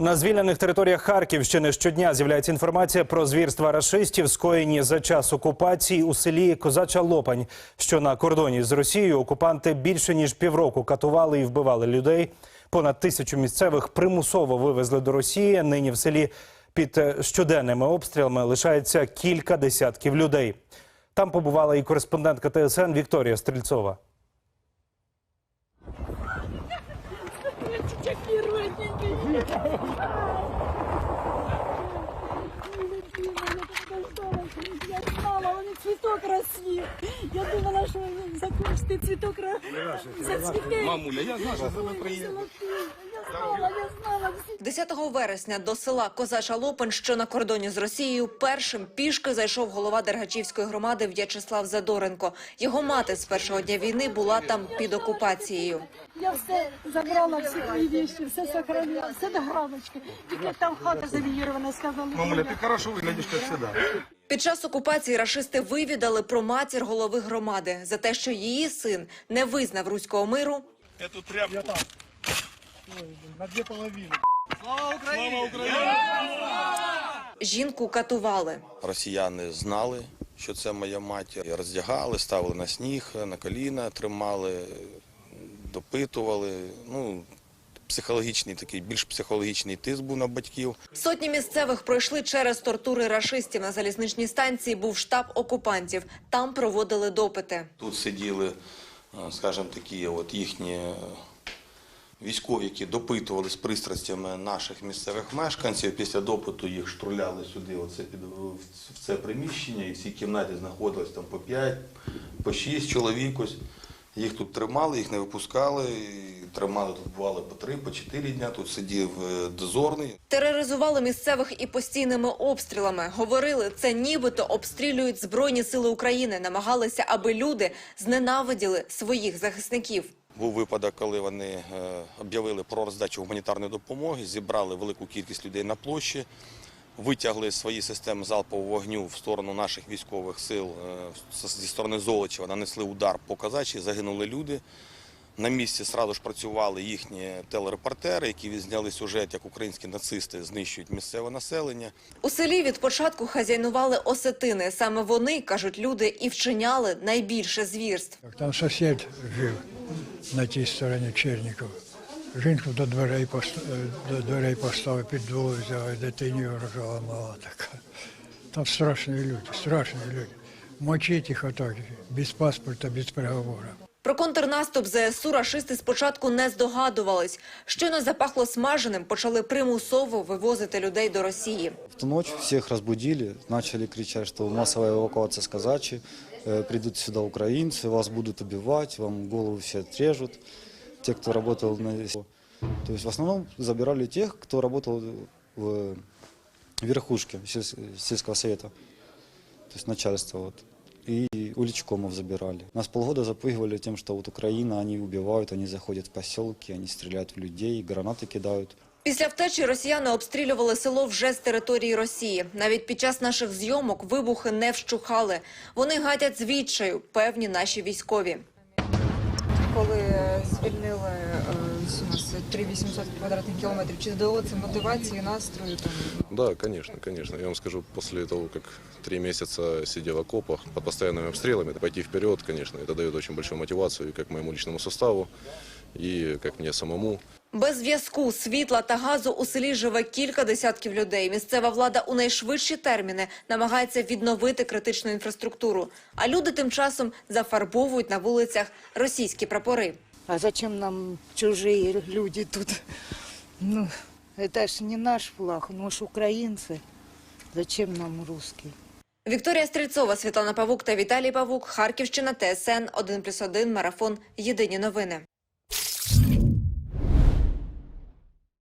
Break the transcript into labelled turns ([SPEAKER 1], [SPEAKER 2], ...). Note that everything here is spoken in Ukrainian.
[SPEAKER 1] На звільнених територіях Харківщини щодня з'являється інформація про звірства рашистів, скоєні за час окупації у селі Козача Лопань, що на кордоні з Росією окупанти більше ніж півроку катували і вбивали людей. Понад тисячу місцевих примусово вивезли до Росії. Нині в селі під е, щоденними обстрілами лишається кілька десятків людей. Там побувала і кореспондентка ТСН Вікторія Стрільцова.
[SPEAKER 2] Какие родненькие. Я знала, он цветок росли. Я думала, что закончится цветок зацветет.
[SPEAKER 3] Мамуля, я знаю, що ви приїдете.
[SPEAKER 2] Я знала, я знала.
[SPEAKER 4] 10 вересня до села Козача Лопань, що на кордоні з Росією, першим пішки зайшов голова Дергачівської громади В'ячеслав Задоренко. Його мати з першого дня війни була там під окупацією.
[SPEAKER 2] Я все забрала, всі твої вещи, все сохранила, все до грамочки. Тільки там хата завіюрована, сказали.
[SPEAKER 3] Мамуля, ти хорошо виглядиш, як завжди.
[SPEAKER 4] Під час окупації рашисти вивідали про матір голови громади за те, що її син не визнав руського миру.
[SPEAKER 3] Эту тряпку.
[SPEAKER 4] Жінку катували.
[SPEAKER 5] Росіяни знали, що це моя матір. Роздягали, ставили на сніг, на коліна, тримали, допитували. Ну, психологічний такий, більш психологічний тиск був на батьків.
[SPEAKER 4] Сотні місцевих пройшли через тортури рашистів. На залізничній станції був штаб окупантів. Там проводили допити.
[SPEAKER 5] Тут сиділи, е, скажімо, такі от їхні е, військові, які допитували з пристрастями наших місцевих мешканців. Після допиту їх штруляли сюди, оце під в це приміщення, і в цій кімнаті знаходилось там по 5, по 6 чоловік. Ось. Їх тут тримали, їх не випускали, тримали тут бували по 3, по 4 дня. Тут сидів е, дозорний.
[SPEAKER 4] Тероризували місцевих і постійними обстрілами. Говорили, це нібито обстрілюють Збройні сили України. Намагалися, аби люди зненавиділи своїх захисників.
[SPEAKER 5] Був випадок, коли вони е, об'явили про роздачу гуманітарної допомоги, зібрали велику кількість людей на площі, витягли свої системи залпового вогню в сторону наших військових сил е, зі сторони Золочева, нанесли удар по казачі, загинули люди. На місці сразу ж працювали їхні телерепортери, які відзняли сюжет, як українські нацисти знищують місцеве населення.
[SPEAKER 4] У селі від початку хазяйнували осетини. Саме вони, кажуть люди, і вчиняли найбільше звірств.
[SPEAKER 6] Там сусід жив на тій стороні Черніков. Жінку до дверей, е, до дверей поставив, під двох взяв, дитині рожала мала така. Там страшні люди, страшні люди. Мочить їх отак, без паспорта, без переговору.
[SPEAKER 4] Про контрнаступ ЗСУ рашисти спочатку не здогадувались. Щойно запахло смаженим, почали примусово вивозити людей до Росії.
[SPEAKER 7] В ту ночь всех разбудили, начали кричать, что массовая эвакуация с Казачи, э, придут сюда украинцы, вас будут убивать, вам голову все отрежут, те, кто работал на... То есть в основном забирали тех, кто работал в верхушке сельс- сельского совета, то есть начальство. Вот. И уличкомов забирали. Нас полгода запугивали тем, что вот Украина, они убивают, они заходят в поселки, они стреляют в людей, гранаты кидают.
[SPEAKER 4] Після втечі росіяни обстрілювали село вже з території Росії. Навіть під час наших зйомок вибухи не вщухали. Вони гадять звідчаю, певні наші військові.
[SPEAKER 8] Коли е, звільнили е, у нас 3800 квадратних кілометрів, чи дало це мотивації, настрою там?
[SPEAKER 9] Да, конечно, конечно. Я вам скажу, после того, как три месяца сидя в окопах под постоянными обстрелами, пойти вперед, конечно, это дает очень большую мотивацию и как моему личному составу, и как мне самому.
[SPEAKER 4] Без зв'язку, світла та газу у селі живе кілька десятків людей. Місцева влада у найшвидші терміни намагається відновити критичну інфраструктуру. А люди тим часом зафарбовують на вулицях російські прапори.
[SPEAKER 10] А зачем нам чужие люди тут? Ну, это ж не наш флаг, мы ж украинцы. Зачем нам русский?
[SPEAKER 4] Вікторія Стрільцова, Світлана Павук та Віталій Павук. Харківщина, ТСН 1+,1, Марафон. Єдині новини.